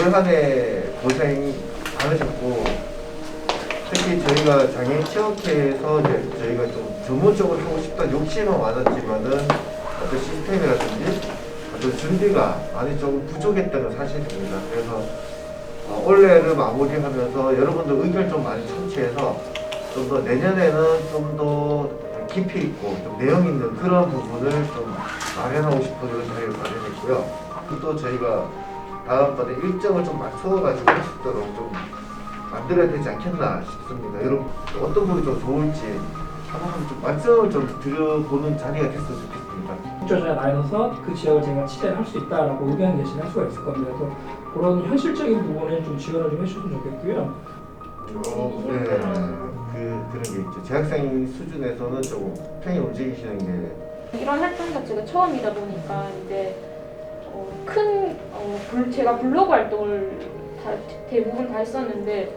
올 한 해 고생 많으셨고 특히 저희가 장애인 체육회에서 이제 저희가 좀 전문적으로 하고 싶다는 욕심은 많았지만은 어떤 시스템이라든지 어떤 준비가 많이 좀 부족했던 건 사실입니다. 그래서 어, 올해를 마무리하면서 여러분들 의견 좀 많이 청취해서 좀 더 내년에는 좀 더 깊이 있고 좀 내용 있는 그런 부분을 좀 마련하고 싶은 그런 자리를 마련했고요. 또 저희가 다음 번에 일정을 좀 맞춰가지고 할 수 있도록 좀 만들어야 되지 않겠나 싶습니다. 여러분 어떤 분이 좀 좋을지 한번 좀 말씀을 좀 드려보는 자리가 됐으면 좋겠습니다. 입주자에 나눠서 그 지역을 제가 취재를 할 수 있다라고 의견 제시를 할 수가 있을 겁니다. 그래서 그런 현실적인 부분에 좀 지원을 좀 해주셨으면 좋겠고요. 어, 네, 그 그런 게 있죠. 재학생 수준에서는 조금 편히 움직이시는 게 이런 활동 자체가 처음이다 보니까 이제 어, 블- 제가 블로그 활동을 다, 대부분 다 했었는데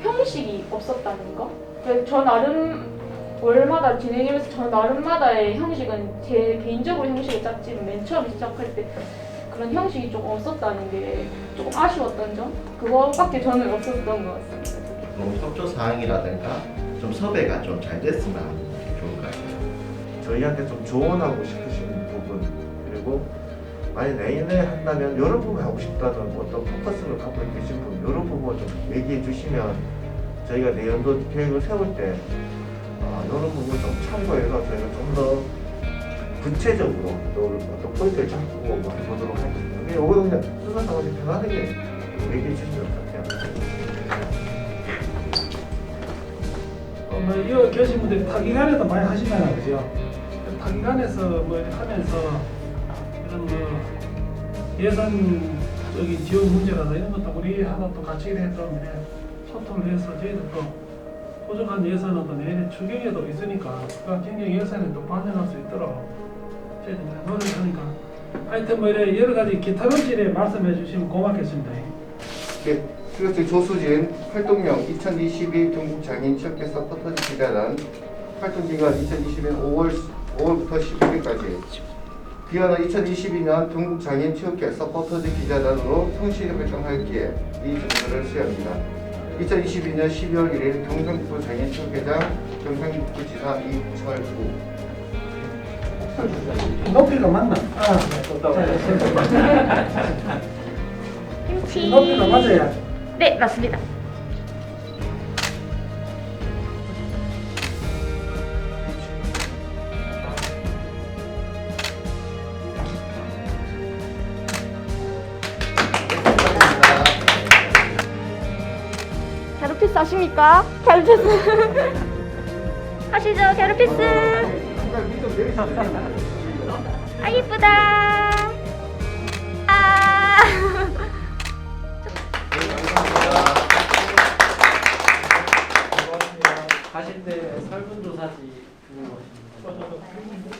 형식이 없었다는 거. 그래서 저 나름 월마다 진행하면서 저 나름마다의 형식은 제 개인적으로 형식을 짰지만 맨 처음 시작할 때 그런 형식이 조금 없었다는 게 조금 아쉬웠던 점 그거밖에 저는 없었던 것 같습니다. 너무 협조 사항이라든가 좀 섭외가 좀 잘 됐으면 좋을 것 같아요. 저희한테 좀 조언하고 싶으신 부분 그리고 만약 내년에 한다면 이런 부분 하고 싶다는 어떤 포커스를 갖고 계신 분 이런 부분 좀 얘기해 주시면 저희가 내년도 계획을 세울 때 아, 이런 부분 좀 참고해서 저희가 좀 더 구체적으로 또 어떤 포인트를 잡고 뭐 해보도록 하겠습니다. 그냥 이거는 그냥 순서상으로 편하게 얘기해 주시면 좋겠습니다. 어, 뭐 이거 계신 분들이 타기관에도 많이 하시잖아요, 그죠? 타기관에서 뭐 하면서 이런 뭐 예산적인 지원 문제라든가 이런 것도 우리 하나 또 같이 좀 이렇게 소통을 해서 저희들도 부족한 예산은 또 내년에 추경에도 있으니까 그 경영 예산에 또 반영할 수 있도록 저희들이 노력하니까 하여튼 뭐 이래 여러 가지 기타 논질에 말씀해 주시면 고맙겠습니다. 네, 트로트 조수진 활동명 2022 경북 장애인 체육회 서포터즈 기자단 활동기간 2021년 5월 5월부터 11일까지 기간은 2022년 경북 장애인 체육회 서포터즈 기자단으로 성실히 활동하기에 이 정보를 수여합니다. 2022년 12월 1일 경상북도 장애인 체육회장 경상북도 지사 이철구 높이가 맞나? 아, 김치. 높이가 맞아야. 네 맞습니다. 캐럿피스 하십니까? 캐럿피스. 하시죠 캐럿피스. 아 이쁘다. 아. 가실 때 설문조사지. 그거